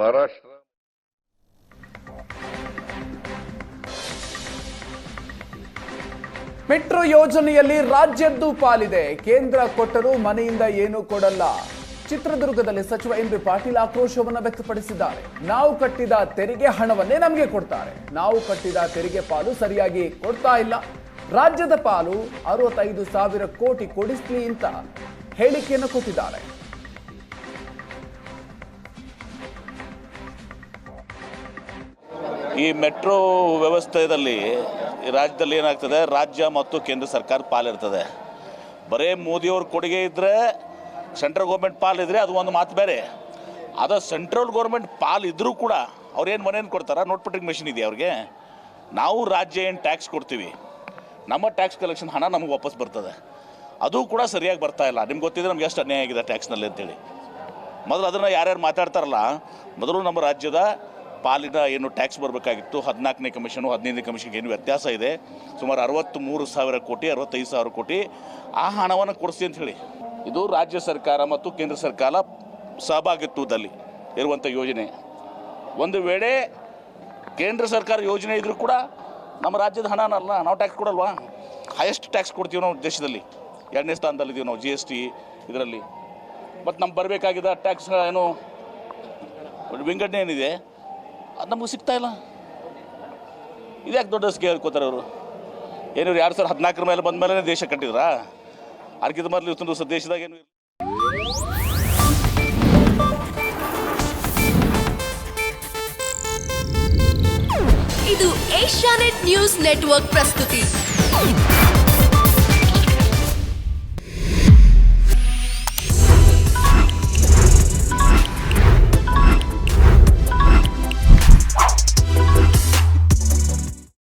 Maharashtra metro ಯೋಜನೆಯಲ್ಲಿ ರಾಜ್ಯದ್ದು ಪಾಲಿದೆ. ಕೇಂದ್ರ ಕೊಟ್ಟರೂ ಮನೆಯಿಂದ ಏನೂ ಕೊಡಲ್ಲ. ಚಿತ್ರದುರ್ಗದಲ್ಲಿ ಸಚಿವ ಎಂ ಬಿ ಪಾಟೀಲ್ ಆಕ್ರೋಶವನ್ನು ವ್ಯಕ್ತಪಡಿಸಿದ್ದಾರೆ. ನಾವು ಕಟ್ಟಿದ ತೆರಿಗೆ ಹಣವನ್ನೇ ನಮಗೆ ಕೊಡ್ತಾರೆ. ನಾವು ಕಟ್ಟಿದ ತೆರಿಗೆ ಪಾಲು ಸರಿಯಾಗಿ ಕೊಡ್ತಾ ಇಲ್ಲ. ರಾಜ್ಯದ ಪಾಲು ಅರವತ್ತೈದು ಸಾವಿರ ಕೋಟಿ ಕೊಡಿಸ್ಲಿ ಅಂತ ಹೇಳಿಕೆಯನ್ನು ಕೊಟ್ಟಿದ್ದಾರೆ. ಈ ಮೆಟ್ರೋ ವ್ಯವಸ್ಥೆಯಲ್ಲಿ ರಾಜ್ಯದಲ್ಲಿ ಏನಾಗ್ತದೆ? ರಾಜ್ಯ ಮತ್ತು ಕೇಂದ್ರ ಸರ್ಕಾರ ಪಾಲಿರ್ತದೆ. ಬರೇ ಮೋದಿಯವ್ರ ಕೊಡುಗೆ ಇದ್ದರೆ ಸೆಂಟ್ರಲ್ ಗೌರ್ಮೆಂಟ್ ಪಾಲಿದ್ರೆ ಅದು ಒಂದು ಮಾತು ಬೇರೆ. ಅದು ಸೆಂಟ್ರಲ್ ಗೌರ್ಮೆಂಟ್ ಪಾಲ್ ಇದ್ದರೂ ಕೂಡ ಅವ್ರೇನು ಮನೇನು ಕೊಡ್ತಾರೆ? ನೋಟ್ ಪಟ್ಟಿಂಗ್ ಮೆಷಿನ್ ಇದೆಯಾ ಅವ್ರಿಗೆ? ನಾವು ರಾಜ್ಯ ಏನು ಟ್ಯಾಕ್ಸ್ ಕೊಡ್ತೀವಿ? ನಮ್ಮ ಟ್ಯಾಕ್ಸ್ ಕಲೆಕ್ಷನ್ ಹಣ ನಮಗೆ ವಾಪಸ್ ಬರ್ತದೆ. ಅದು ಕೂಡ ಸರಿಯಾಗಿ ಬರ್ತಾ ಇಲ್ಲ. ನಿಮ್ಗೆ ಗೊತ್ತಿದ್ರೆ ನಮ್ಗೆ ಎಷ್ಟು ಅನ್ಯಾಯ ಆಗಿದೆ ಟ್ಯಾಕ್ಸ್ನಲ್ಲಿ ಅಂತೇಳಿ. ಮೊದಲು ಅದನ್ನು ಯಾರ್ಯಾರು ಮಾತಾಡ್ತಾರಲ್ಲ, ಮೊದಲು ನಮ್ಮ ರಾಜ್ಯದ ಪಾಲಿನ ಏನು ಟ್ಯಾಕ್ಸ್ ಬರಬೇಕಾಗಿತ್ತು, ಹದಿನಾಲ್ಕನೇ ಕಮಿಷನು, ಹದಿನೈದನೇ ಕಮಿಷನ್ಗೆ ಏನು ವ್ಯತ್ಯಾಸ ಇದೆ? ಸುಮಾರು ಅರವತ್ತು ಮೂರು ಸಾವಿರ ಕೋಟಿ, ಅರವತ್ತೈದು ಸಾವಿರ ಕೋಟಿ ಆ ಹಣವನ್ನು ಕೊಡಿಸಿ ಅಂತ ಹೇಳಿ. ಇದು ರಾಜ್ಯ ಸರ್ಕಾರ ಮತ್ತು ಕೇಂದ್ರ ಸರ್ಕಾರ ಸಹಭಾಗಿತ್ವದಲ್ಲಿ ಇರುವಂಥ ಯೋಜನೆ. ಒಂದು ವೇಳೆ ಕೇಂದ್ರ ಸರ್ಕಾರ ಯೋಜನೆ ಇದ್ರೂ ಕೂಡ ನಮ್ಮ ರಾಜ್ಯದ ಹಣನಲ್ಲ, ನಾವು ಟ್ಯಾಕ್ಸ್ ಕೊಡಲ್ವಾ? ಹೈಯೆಸ್ಟ್ ಟ್ಯಾಕ್ಸ್ ಕೊಡ್ತೀವಿ ನಾವು ದೇಶದಲ್ಲಿ. ಎರಡನೇ ಸ್ಥಾನದಲ್ಲಿದ್ದೀವಿ ನಾವು ಜಿ ಎಸ್ ಟಿ ಇದರಲ್ಲಿ. ಮತ್ತು ನಮ್ಗೆ ಬರಬೇಕಾಗಿದ್ದ ಟ್ಯಾಕ್ಸ್ ಏನು ವಿಂಗಡಣೆ ಏನಿದೆ ಅದು ನಮಗೆ ಸಿಗ್ತಾ ಇಲ್ಲ. ಇದ್ಯಾಕೆ ದೊಡ್ಡ ಸ್ಕೇಲ್ ಹೇಳ್ಕೋತಾರೆ ಅವರು ಏನಿವ್ರು ಎರಡು ಸಾವಿರದ ಹದಿನಾಲ್ಕರ ಮೇಲೆ ಬಂದ ಮೇಲೆ ದೇಶ ಕಟ್ಟಿದ್ರಾ? ಅರ್ಕಿದ ಮೊದಲು ಇವತ್ತು ದಿವಸ ದೇಶದಾಗ ಏನು ಇದು ಏಷ್ಯಾನೆಟ್ ನ್ಯೂಸ್ ನೆಟ್ವರ್ಕ್ ಪ್ರಸ್ತುತಿ.